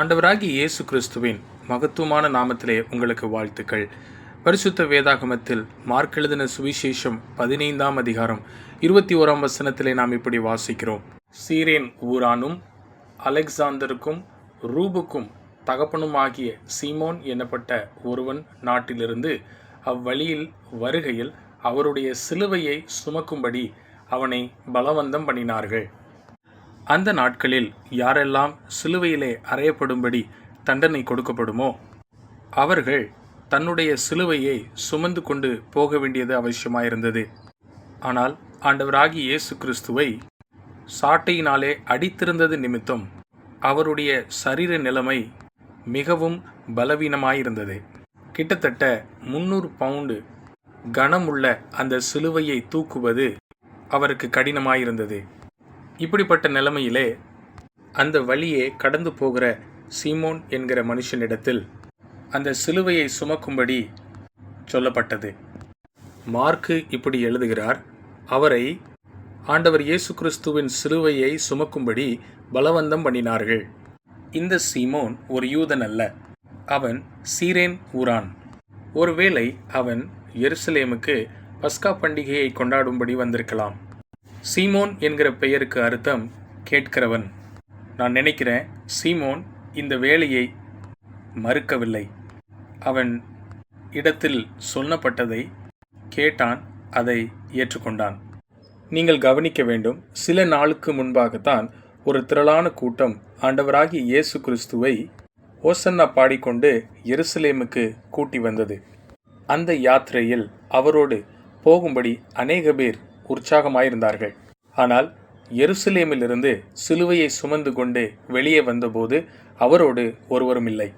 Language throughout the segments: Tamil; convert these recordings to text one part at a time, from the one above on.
ஆண்டவராகி இயேசு கிறிஸ்துவின் மகத்துவமான நாமத்திலே உங்களுக்கு வாழ்த்துக்கள். பரிசுத்த வேதாகமத்தில் மார்க் எழுதின சுவிசேஷம் பதினைந்தாம் அதிகாரம் இருபத்தி ஓராம் வசனத்திலே நாம் இப்படி வாசிக்கிறோம். சீரேன் ஊரானும் அலெக்சாந்தருக்கும் ரூபுக்கும் தகப்பனுமாகிய சீமோன் எனப்பட்ட ஒருவன் நாட்டிலிருந்து அவ்வழியில் வருகையில் அவருடைய சிலுவையை சுமக்கும்படி அவனை பலவந்தம் பண்ணினார்கள். அந்த நாட்களில் யாரெல்லாம் சிலுவையிலே அறையப்படும்படி தண்டனை கொடுக்கப்படுமோ அவர்கள் தன்னுடைய சிலுவையை சுமந்து கொண்டு போக வேண்டியது அவசியமாயிருந்தது. ஆனால் ஆண்டவராகி இயேசு கிறிஸ்துவை சாட்டையினாலே அடித்திருந்தது நிமித்தம் அவருடைய சரீர நிலைமை மிகவும் பலவீனமாயிருந்தது. கிட்டத்தட்ட முந்நூறு பவுண்டு கனமுள்ள அந்த சிலுவையை தூக்குவது அவருக்கு கடினமாயிருந்தது. இப்படிப்பட்ட நிலைமையிலே அந்த வழியே கடந்து போகிற சீமோன் என்கிற மனுஷனிடத்தில் அந்த சிலுவையை சுமக்கும்படி சொல்லப்பட்டது. மார்க்கு இப்படி எழுதுகிறார் அவரை ஆண்டவர் இயேசு கிறிஸ்துவின் சிலுவையை சுமக்கும்படி பலவந்தம் பண்ணினார்கள். இந்த சீமோன் ஒரு யூதன் அல்ல அவன் சீரேன் ஊரான். ஒருவேளை அவன் எருசலேமுக்கு பஸ்கா பண்டிகையை கொண்டாடும்படி வந்திருக்கலாம். சீமோன் என்கிற பெயருக்கு அர்த்தம் கேட்கிறவன். நான் நினைக்கிறேன் சீமோன் இந்த வேலையை மறுக்கவில்லை. அவன் இடத்தில் சொல்லப்பட்டதை கேட்டான் அதை ஏற்றுக்கொண்டான். நீங்கள் கவனிக்க வேண்டும் சில நாளுக்கு முன்பாகத்தான் ஒரு திரளான கூட்டம் ஆண்டவராகி இயேசு கிறிஸ்துவை ஓசன்னா பாடிக்கொண்டு எருசலேமுக்கு கூட்டி வந்தது. அந்த யாத்திரையில் அவரோடு போகும்படி அநேக பேர் உற்சாகமாயிருந்தார்கள். ஆனால் எருசலேமிலிருந்து சிலுவையை சுமந்து கொண்டு வெளியே வந்தபோது அவரோடு ஒருவரும் இல்லை.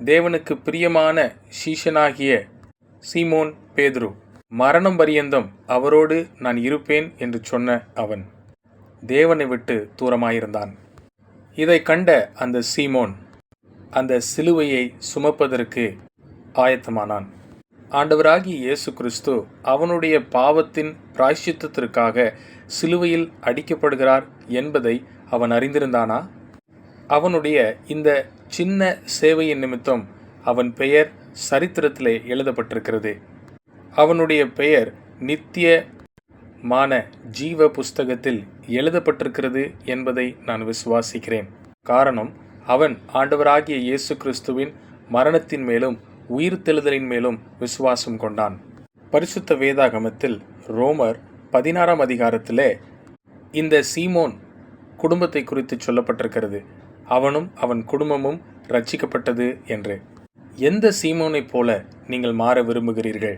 தேவனுக்கு பிரியமான சீஷனாகிய சீமோன் பேதுரு மரணம் பரியந்தம் அவரோடு நான் இருப்பேன் என்று சொன்ன அவன் தேவனை விட்டு தூரமாயிருந்தான். இதை கண்ட அந்த சீமோன் அந்த சிலுவையை சுமப்பதற்கு ஆயத்தமானான். ஆண்டவராகிய இயேசு கிறிஸ்து அவனுடைய பாவத்தின் பிராய்ச்சித்தத்திற்காக சிலுவையில் அடிக்கப்படுகிறார் என்பதை அவன் அறிந்திருந்தானா? அவனுடைய இந்த சின்ன சேவையின் நிமித்தம் அவன் பெயர் சரித்திரத்திலே எழுதப்பட்டிருக்கிறது. அவனுடைய பெயர் நித்திய மான ஜீவ புஸ்தகத்தில் எழுதப்பட்டிருக்கிறது என்பதை நான் விசுவாசிக்கிறேன். காரணம் அவன் ஆண்டவராகிய இயேசு கிறிஸ்துவின் மரணத்தின் மேலும் உயிர்த்தெழுதலின் மேலும் விசுவாசம் கொண்டான். பரிசுத்த வேதாகமத்தில் ரோமர் பதினாறாம் அதிகாரத்திலே இந்த சீமோன் குடும்பத்தை குறித்து சொல்லப்பட்டிருக்கிறது. அவனும் அவன் குடும்பமும் ரட்சிக்கப்பட்டது என்று. எந்த சீமோனைப் போல நீங்கள் மாற விரும்புகிறீர்கள்?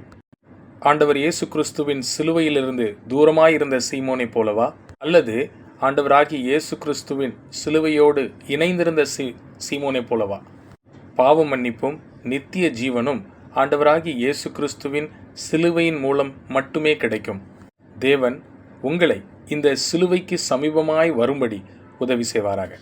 ஆண்டவர் இயேசு கிறிஸ்துவின் சிலுவையிலிருந்து தூரமாயிருந்த சீமோனைப் போலவா? அல்லது ஆண்டவராகிய இயேசு கிறிஸ்துவின் சிலுவையோடு இணைந்திருந்த சீ சீமோனைப் போலவா? பாவ மன்னிப்பும் நித்திய ஜீவனும் ஆண்டவராகி இயேசு கிறிஸ்துவின் சிலுவையின் மூலம் மட்டுமே கிடைக்கும். தேவன் உங்களை இந்த சிலுவைக்கு சமீபமாய் வரும்படி உதவி செய்வாராக.